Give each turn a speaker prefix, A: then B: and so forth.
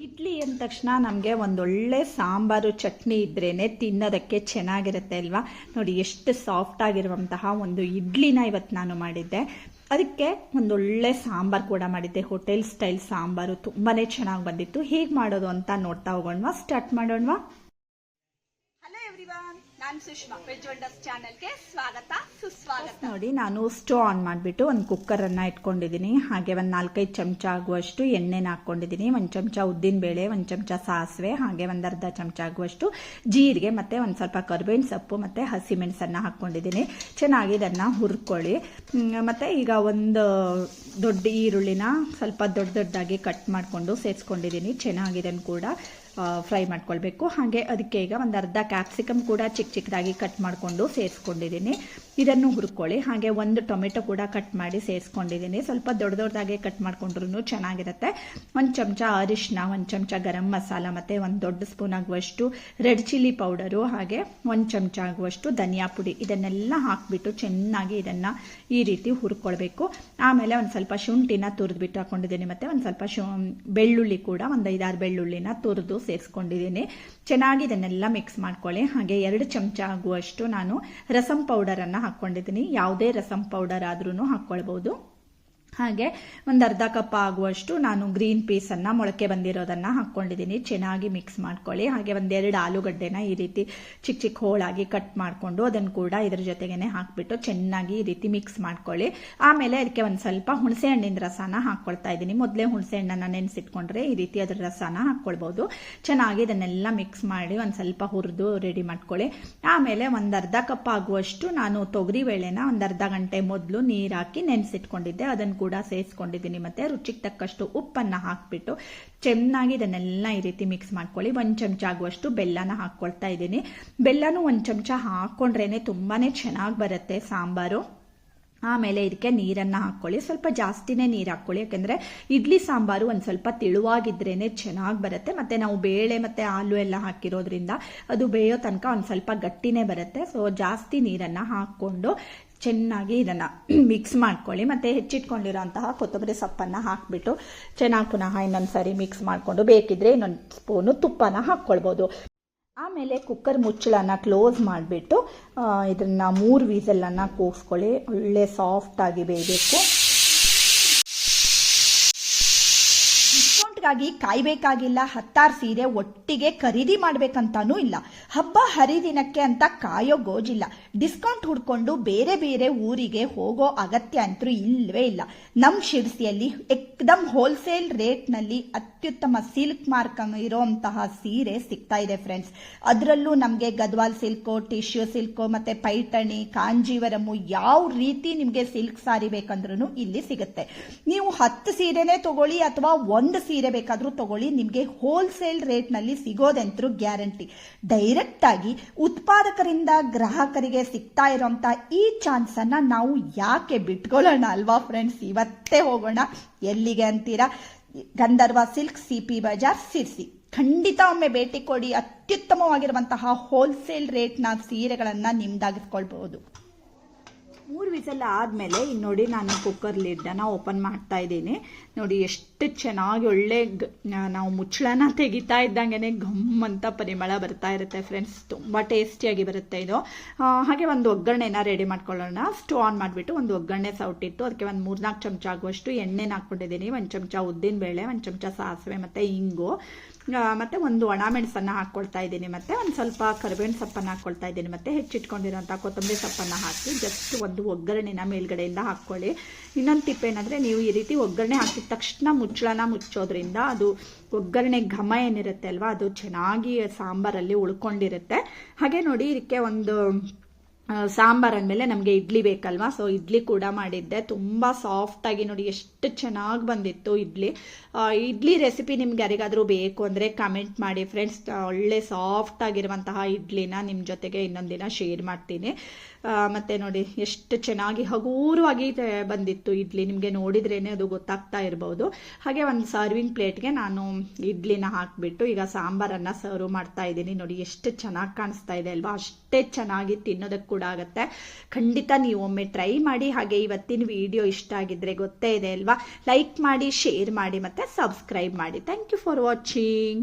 A: ಇಡ್ಲಿ ಅಂದ ತಕ್ಷಣ ನಮಗೆ ಒಂದೊಳ್ಳೆ ಸಾಂಬಾರು, ಚಟ್ನಿ ಇದ್ರೇ ತಿನ್ನೋದಕ್ಕೆ ಚೆನ್ನಾಗಿರುತ್ತೆ ಅಲ್ವಾ? ನೋಡಿ, ಎಷ್ಟು ಸಾಫ್ಟ್ ಆಗಿರುವಂತಹ ಒಂದು ಇಡ್ಲಿನ ಇವತ್ತು ನಾನು ಮಾಡಿದ್ದೆ. ಅದಕ್ಕೆ ಒಂದೊಳ್ಳೆ ಸಾಂಬಾರು ಕೂಡ ಮಾಡಿದ್ದೆ. ಹೋಟೆಲ್ ಸ್ಟೈಲ್ ಸಾಂಬಾರು ತುಂಬಾ ಚೆನ್ನಾಗಿ ಬಂದಿತ್ತು. ಹೇಗೆ ಮಾಡೋದು ಅಂತ ನೋಡ್ತಾ ಹೋಗೋಣವಾ? ಸ್ಟಾರ್ಟ್ ಮಾಡೋಣವಾ?
B: ಸ್ವಾಗತ
A: ನೋಡಿ, ನಾನು ಸ್ಟವ್ ಆನ್ ಮಾಡಿಬಿಟ್ಟು ಒಂದು ಕುಕ್ಕರನ್ನು ಇಟ್ಕೊಂಡಿದ್ದೀನಿ. ಹಾಗೆ ಒಂದು ನಾಲ್ಕೈದು ಚಮಚ ಆಗುವಷ್ಟು ಎಣ್ಣೆನ ಹಾಕೊಂಡಿದ್ದೀನಿ ಒಂದು ಚಮಚ ಉದ್ದಿನ ಬೇಳೆ, ಒಂದು ಚಮಚ ಸಾಸಿವೆ, ಹಾಗೆ ಒಂದು ಅರ್ಧ ಚಮಚ ಆಗುವಷ್ಟು ಜೀರಿಗೆ ಮತ್ತು ಒಂದು ಸ್ವಲ್ಪ ಕರ್ಬೇವಿನ ಸೊಪ್ಪು ಮತ್ತು ಹಸಿಮೆಣಸನ್ನು ಹಾಕ್ಕೊಂಡಿದ್ದೀನಿ. ಚೆನ್ನಾಗಿ ಇದನ್ನ ಹುರ್ಕೊಳ್ಳಿ. ಮತ್ತು ಈಗ ಒಂದು ದೊಡ್ಡ ಈರುಳ್ಳಿನ ಸ್ವಲ್ಪ ದೊಡ್ಡ ದೊಡ್ಡದಾಗಿ ಕಟ್ ಮಾಡಿಕೊಂಡು ಸೇರಿಸ್ಕೊಂಡಿದ್ದೀನಿ. ಚೆನ್ನಾಗಿದೆ ಕೂಡ. ಫ್ರೈ ಮಾಡ್ಕೊಳ್ಬೇಕು. ಹಾಗೆ ಅದಕ್ಕೆ ಈಗ ಒಂದು ಅರ್ಧ ಕ್ಯಾಪ್ಸಿಕಮ್ ಕೂಡ ಚಿಕ್ಕ ಚಿಕ್ಕದಾಗಿ ಕಟ್ ಮಾಡಿಕೊಂಡು ಸೇರಿಸ್ಕೊಂಡಿದ್ದೀನಿ ಇದನ್ನು ಹುರ್ಕೊಳ್ಳಿ. ಹಾಗೆ ಒಂದು ಟೊಮೆಟೊ ಕೂಡ ಕಟ್ ಮಾಡಿ ಸೇರಿಸ್ಕೊಂಡಿದ್ದೀನಿ ಸ್ವಲ್ಪ ದೊಡ್ಡ ದೊಡ್ಡದಾಗೆ ಕಟ್ ಮಾಡಿಕೊಂಡ್ರೂ ಚೆನ್ನಾಗಿರುತ್ತೆ. ಒಂದು ಚಮಚ ಅರಿಶಿನ ಒಂದು ಚಮಚ ಗರಂ ಮಸಾಲ ಮತ್ತು ಒಂದು ದೊಡ್ಡ ಸ್ಪೂನ್ ಆಗುವಷ್ಟು ರೆಡ್ ಚಿಲ್ಲಿ ಪೌಡರು ಹಾಗೆ ಒಂದು ಚಮಚ ಆಗುವಷ್ಟು ಧನಿಯಾ ಪುಡಿ. ಇದನ್ನೆಲ್ಲ ಹಾಕಿಬಿಟ್ಟು ಚೆನ್ನಾಗಿ ಇದನ್ನು ಈ ರೀತಿ ಹುರ್ಕೊಳ್ಬೇಕು. ಆಮೇಲೆ ಒಂದು ಸ್ವಲ್ಪ ಶುಂಠಿನ ತುರಿದ್ಬಿಟ್ಟು ಹಾಕೊಂಡಿದ್ದೀನಿ. ಮತ್ತು ಒಂದು ಸ್ವಲ್ಪ ಶು ಬೆಳ್ಳುಳ್ಳಿ ಕೂಡ ಒಂದು ಐದಾರು ಬೆಳ್ಳುಳ್ಳಿನ ತುರಿದು ಸೇರಿಸ್ಕೊಂಡಿದ್ದೀನಿ. ಚೆನ್ನಾಗಿ ಇದನ್ನೆಲ್ಲ ಮಿಕ್ಸ್ ಮಾಡ್ಕೊಳ್ಳಿ. ಹಾಗೆ ಎರಡು ಚಮಚ ಆಗುವಷ್ಟು ನಾನು ರಸಂ ಪೌಡರನ್ನು ಹಾಕ್ಕೊಂಡಿದ್ದೀನಿ. ಯಾವುದೇ ರಸಂ ಪೌಡರ್ ಆದ್ರೂ ಹಾಕ್ಕೊಳ್ಬೋದು. ಹಾಗೆ ಒಂದು ಅರ್ಧ ಕಪ್ ಆಗುವಷ್ಟು ನಾನು ಗ್ರೀನ್ ಪೀಸನ್ನು ಮೊಳಕೆ ಬಂದಿರೋದನ್ನು ಹಾಕ್ಕೊಂಡಿದ್ದೀನಿ ಚೆನ್ನಾಗಿ ಮಿಕ್ಸ್ ಮಾಡ್ಕೊಳ್ಳಿ. ಹಾಗೆ ಒಂದೆರಡು ಆಲೂಗಡ್ಡೆನ ಈ ರೀತಿ ಚಿಕ್ಕ ಚಿಕ್ಕ ಹೋಳಾಗಿ ಕಟ್ ಮಾಡಿಕೊಂಡು ಅದನ್ನು ಕೂಡ ಇದ್ರ ಜೊತೆಗೇನೆ ಹಾಕ್ಬಿಟ್ಟು ಚೆನ್ನಾಗಿ ಈ ರೀತಿ ಮಿಕ್ಸ್ ಮಾಡ್ಕೊಳ್ಳಿ. ಆಮೇಲೆ ಅದಕ್ಕೆ ಒಂದು ಸ್ವಲ್ಪ ಹುಣಸೆ ಹಣ್ಣಿನ ರಸನ ಹಾಕ್ಕೊಳ್ತಾ ಇದ್ದೀನಿ. ಮೊದಲೇ ಹುಣಸೆ ಹಣ್ಣನ್ನು ನೆನೆಸಿಟ್ಕೊಂಡ್ರೆ ಈ ರೀತಿ ಅದರ ರಸನ ಹಾಕ್ಕೊಳ್ಬೋದು ಚೆನ್ನಾಗಿ ಇದನ್ನೆಲ್ಲ ಮಿಕ್ಸ್ ಮಾಡಿ ಒಂದು ಸ್ವಲ್ಪ ಹುರಿದು ರೆಡಿ ಮಾಡ್ಕೊಳ್ಳಿ. ಆಮೇಲೆ ಒಂದು ಅರ್ಧ ಕಪ್ ಆಗುವಷ್ಟು ನಾನು ತೊಗರಿ ಬೇಳೆನ ಒಂದು ಅರ್ಧ ಗಂಟೆ ಮೊದಲು ನೀರು ಹಾಕಿ ನೆನೆಸಿಟ್ಕೊಂಡಿದ್ದೆ. ಅದನ್ನು ಕೂಡ ಸೇರಿಸ್ಕೊಂಡಿದ್ದೀನಿ. ಮತ್ತೆ ರುಚಿಗೆ ತಕ್ಕಷ್ಟು ಉಪ್ಪನ್ನು ಹಾಕ್ಬಿಟ್ಟು ಚೆನ್ನಾಗಿ ಇದನ್ನೆಲ್ಲ ಈ ರೀತಿ ಮಿಕ್ಸ್ ಮಾಡ್ಕೊಳ್ಳಿ. ಒಂದು ಚಮಚ ಆಗುವಷ್ಟು ಬೆಲ್ಲನ ಹಾಕ್ಕೊಳ್ತಾ ಇದ್ದೀನಿ. ಬೆಲ್ಲನೂ ಒಂದು ಚಮಚ ಹಾಕ್ಕೊಂಡ್ರೇ ತುಂಬಾ ಚೆನ್ನಾಗಿ ಬರುತ್ತೆ ಸಾಂಬಾರು. ಆಮೇಲೆ ಇದಕ್ಕೆ ನೀರನ್ನು ಹಾಕ್ಕೊಳ್ಳಿ. ಸ್ವಲ್ಪ ಜಾಸ್ತಿನೇ ನೀರು ಹಾಕ್ಕೊಳ್ಳಿ. ಯಾಕೆಂದರೆ ಇಡ್ಲಿ ಸಾಂಬಾರು ಒಂದು ಸ್ವಲ್ಪ ತಿಳುವಾಗಿದ್ರೇ ಚೆನ್ನಾಗಿ ಬರುತ್ತೆ. ಮತ್ತು ನಾವು ಬೇಳೆ ಮತ್ತು ಹಾಲು ಎಲ್ಲ ಹಾಕಿರೋದ್ರಿಂದ ಅದು ಬೇಯೋ ತನಕ ಒಂದು ಸ್ವಲ್ಪ ಗಟ್ಟಿನೇ ಬರುತ್ತೆ. ಸೊ ಜಾಸ್ತಿ ನೀರನ್ನು ಹಾಕ್ಕೊಂಡು ಚೆನ್ನಾಗಿ ಇದನ್ನು ಮಿಕ್ಸ್ ಮಾಡ್ಕೊಳ್ಳಿ. ಮತ್ತು ಹೆಚ್ಚಿಟ್ಕೊಂಡಿರೋಂತಹ ಕೊತ್ತಂಬರಿ ಸೊಪ್ಪನ್ನು ಹಾಕಿಬಿಟ್ಟು ಚೆನ್ನಾಗಿ ಪುನಃ ಇನ್ನೊಂದು ಸಾರಿ ಮಿಕ್ಸ್ ಮಾಡಿಕೊಂಡು ಬೇಕಿದ್ರೆ ಇನ್ನೊಂದು ಸ್ಪೂನು ತುಪ್ಪನ ಹಾಕ್ಕೊಳ್ಬೋದು. ಆಮೇಲೆ ಕುಕ್ಕರ್ ಮುಚ್ಚಳನ ಕ್ಲೋಸ್ ಮಾಡಿಬಿಟ್ಟು ಇದನ್ನು ಮೂರು ವೀಸಲನ್ನು ಕೂಗಿಸ್ಕೊಳ್ಳಿ ಒಳ್ಳೆ ಸಾಫ್ಟಾಗಿ ಬೇಯಬೇಕು.
B: ಡಿಸ್ಕೌಂಟ್ಗಾಗಿ ಕಾಯ್ಬೇಕಾಗಿಲ್ಲ, ಹತ್ತಾರು ಸೀರೆ ಒಟ್ಟಿಗೆ ಖರೀದಿ ಮಾಡ್ಬೇಕಂತಾನೂ ಇಲ್ಲ. ಹಬ್ಬ ಹರಿದಿನಕ್ಕೆ ಅಂತ ಕಾಯೋ ಗೋಜಿಲ್ಲ. ಡಿಸ್ಕೌಂಟ್ ಹುಡ್ಕೊಂಡು ಬೇರೆ ಬೇರೆ ಊರಿಗೆ ಹೋಗೋ ಅಗತ್ಯ ಅಂತೂ ಇಲ್ಲವೇ ಇಲ್ಲ. ನಮ್ಮ ಶಿರ್ಸಿಯಲ್ಲಿ ಎಕ್ದಮ್ ಹೋಲ್ಸೇಲ್ ರೇಟ್ನಲ್ಲಿ ಅತ್ಯುತ್ತಮ ಸಿಲ್ಕ್ ಮಾರ್ಕ್ ಇರೋಂತಹ ಸೀರೆ ಸಿಗ್ತಾ ಇದೆ ಫ್ರೆಂಡ್ಸ್ ಅದರಲ್ಲೂ ನಮಗೆ ಗದ್ವಾಲ್ ಸಿಲ್ಕು ಟಿಶ್ಯೂ ಸಿಲ್ಕು ಮತ್ತೆ ಪೈಠಣಿ, ಕಾಂಜೀವರಮು ಯಾವ ರೀತಿ ನಿಮಗೆ ಸಿಲ್ಕ್ ಸಾರಿ ಬೇಕಂದ್ರೂ ಇಲ್ಲಿ ಸಿಗುತ್ತೆ. ನೀವು ಹತ್ತು ಸೀರೆನೇ ತಗೊಳ್ಳಿ ಅಥವಾ ಒಂದು ಸೀರೆ ಬೇಕಾದರೂ ತಗೊಳ್ಳಿ. ನಿಮಗೆ ಹೋಲ್ಸೇಲ್ ರೇಟ್ನಲ್ಲಿ ಸಿಗೋದಂತರೂ ಗ್ಯಾರಂಟಿ ಡೈರೆಕ್ಟಾಗಿ ಉತ್ಪಾದಕರಿಂದ ಗ್ರಾಹಕರಿಗೆ ಸಿಗ್ತಾ ಇರೋಂಥ ಈ ಚಾನ್ಸನ್ನು ನಾವು ಯಾಕೆ ಬಿಟ್ಕೊಳ್ಳೋಣ ಅಲ್ವಾ ಫ್ರೆಂಡ್ಸ್ ಇವತ್ತೇ ಹೋಗೋಣ. ಎಲ್ಲಿಗೆ ಅಂತೀರಾ? Gandharva silk C P Bazar Sirsi ಖಂಡಿತ ಒಮ್ಮೆ ಭೇಟಿ ಕೊಡಿ. ಅತ್ಯುತ್ತಮವಾಗಿರುವಂತಹ ಹೋಲ್ಸೇಲ್ ರೇಟ್ನ ಸೀರೆಗಳನ್ನು ನಿಮ್ದಾಗಿಸ್ಕೊಳ್ಬಹುದು.
A: ಮೂರು ವಿಸಲ್ ಆದಮೇಲೆ ಇನ್ನು ನೋಡಿ ನಾನು ಕುಕ್ಕರ್ ಲಿಡ್ಡನ್ನು ಓಪನ್ ಮಾಡ್ತಾ ಇದ್ದೀನಿ. ನೋಡಿ ಎಷ್ಟು ಚೆನ್ನಾಗಿ ಒಳ್ಳೆ ನಾವು ಮುಚ್ಚಳನ ತೆಗಿತಾ ಇದ್ದಂಗೆ ಘಮ್ ಅಂತ ಪರಿಮಳ ಬರ್ತಾ ಇರುತ್ತೆ ಫ್ರೆಂಡ್ಸ್ ತುಂಬ ಟೇಸ್ಟಿಯಾಗಿ ಬರುತ್ತೆ ಇದು. ಹಾಗೆ ಒಂದು ಒಗ್ಗರಣೆನ ರೆಡಿ ಮಾಡ್ಕೊಳ್ಳೋಣ. ಸ್ಟವ್ ಆನ್ ಮಾಡಿಬಿಟ್ಟು ಒಂದು ಒಗ್ಗರಣೆ ಸೌಟಿಟ್ಟು ಅದಕ್ಕೆ ಒಂದು ಮೂರ್ನಾಲ್ಕು ಚಮಚ ಆಗುವಷ್ಟು ಎಣ್ಣೆನ ಹಾಕ್ಕೊಂಡಿದ್ದೀನಿ. ಒಂದು ಚಮಚ ಉದ್ದಿನ ಬೇಳೆ, ಒಂದು ಚಮಚ ಸಾಸಿವೆ ಮತ್ತು ಇಂಗು. ಮತ್ತೆ ಒಂದು ಒಣ ಮೆಣಸನ್ನು ಹಾಕ್ಕೊಳ್ತಾ ಇದ್ದೀನಿ ಮತ್ತೆ, ಒಂದು ಸ್ವಲ್ಪ ಕರಿಬೇವಿನ ಸೊಪ್ಪನ್ನು ಹಾಕ್ಕೊಳ್ತಾ ಇದ್ದೀನಿ ಮತ್ತೆ ಹೆಚ್ಚಿಟ್ಕೊಂಡಿರೋಂಥ ಕೊತ್ತಂಬರಿ ಸೊಪ್ಪನ್ನು ಹಾಕಿ ಜಸ್ಟ್ ಒಂದು ಒಗ್ಗರಣೆನ ಮೇಲ್ಗಡೆಯಿಂದ ಹಾಕ್ಕೊಳ್ಳಿ ಇನ್ನೊಂದು ಟಿಪ್ ಏನಂದರೆ, ನೀವು ಈ ರೀತಿ ಒಗ್ಗರಣೆ ಹಾಕಿದ ತಕ್ಷಣ ಮುಚ್ಚಳನ ಮುಚ್ಚೋದ್ರಿಂದ ಅದು ಒಗ್ಗರಣೆ ಘಮ ಏನಿರುತ್ತೆ ಅಲ್ವಾ, ಅದು ಚೆನ್ನಾಗಿ ಸಾಂಬಾರಲ್ಲಿ ಉಳ್ಕೊಂಡಿರುತ್ತೆ. ಹಾಗೆ ನೋಡಿ, ಇದಕ್ಕೆ ಒಂದು ಸಾಂಬಾರ್ ಅಂದಮೇಲೆ ನಮಗೆ ಇಡ್ಲಿ ಬೇಕಲ್ವಾ? ಸೊ ಇಡ್ಲಿ ಕೂಡ ಮಾಡಿದ್ದೆ. ತುಂಬ ಸಾಫ್ಟಾಗಿ ನೋಡಿ ಎಷ್ಟು ಚೆನ್ನಾಗಿ ಬಂದಿತ್ತು ಇಡ್ಲಿ. ಇಡ್ಲಿ ರೆಸಿಪಿ ನಿಮ್ಗೆ ಯಾರಿಗಾದರೂ ಬೇಕು ಅಂದರೆ ಕಮೆಂಟ್ ಮಾಡಿ ಫ್ರೆಂಡ್ಸ್ ಒಳ್ಳೆ ಸಾಫ್ಟ್ ಆಗಿರುವಂತಹ ಇಡ್ಲಿನ ನಿಮ್ಮ ಜೊತೆಗೆ ಇನ್ನೊಂದು ದಿನ ಶೇರ್ ಮಾಡ್ತೀನಿ ಮತ್ತು ನೋಡಿ ಎಷ್ಟು ಚೆನ್ನಾಗಿ ಹಗೂರವಾಗಿ ಬಂದಿತ್ತು ಇಡ್ಲಿ. ನಿಮಗೆ ನೋಡಿದ್ರೇ ಅದು ಗೊತ್ತಾಗ್ತಾ ಇರ್ಬೋದು. ಹಾಗೆ ಒಂದು ಸರ್ವಿಂಗ್ ಪ್ಲೇಟ್ಗೆ ನಾನು ಇಡ್ಲಿನ ಹಾಕಿಬಿಟ್ಟು ಈಗ ಸಾಂಬಾರನ್ನು ಸರ್ವ್ ಮಾಡ್ತಾ ಇದ್ದೀನಿ. ನೋಡಿ ಎಷ್ಟು ಚೆನ್ನಾಗಿ ಕಾಣಿಸ್ತಾ ಇದೆ ಅಲ್ವಾ? ಅಷ್ಟೇ ಚೆನ್ನಾಗಿ ತಿನ್ನೋದಕ್ಕೆ ಕೂಡ ಕೂಡ ಆಗುತ್ತೆ ಖಂಡಿತ ನೀವು ಒಮ್ಮೆ ಟ್ರೈ ಮಾಡಿ, ಹಾಗೆ ಇವತ್ತಿನ ವಿಡಿಯೋ ಇಷ್ಟ ಆಗಿದ್ರೆ ಗೊತ್ತೇ ಇದೆ ಅಲ್ವಾ? ಲೈಕ್ ಮಾಡಿ ಶೇರ್ ಮಾಡಿ ಮತ್ತೆ ಸಬ್ಸ್ಕ್ರೈಬ್ ಮಾಡಿ. Thank you for watching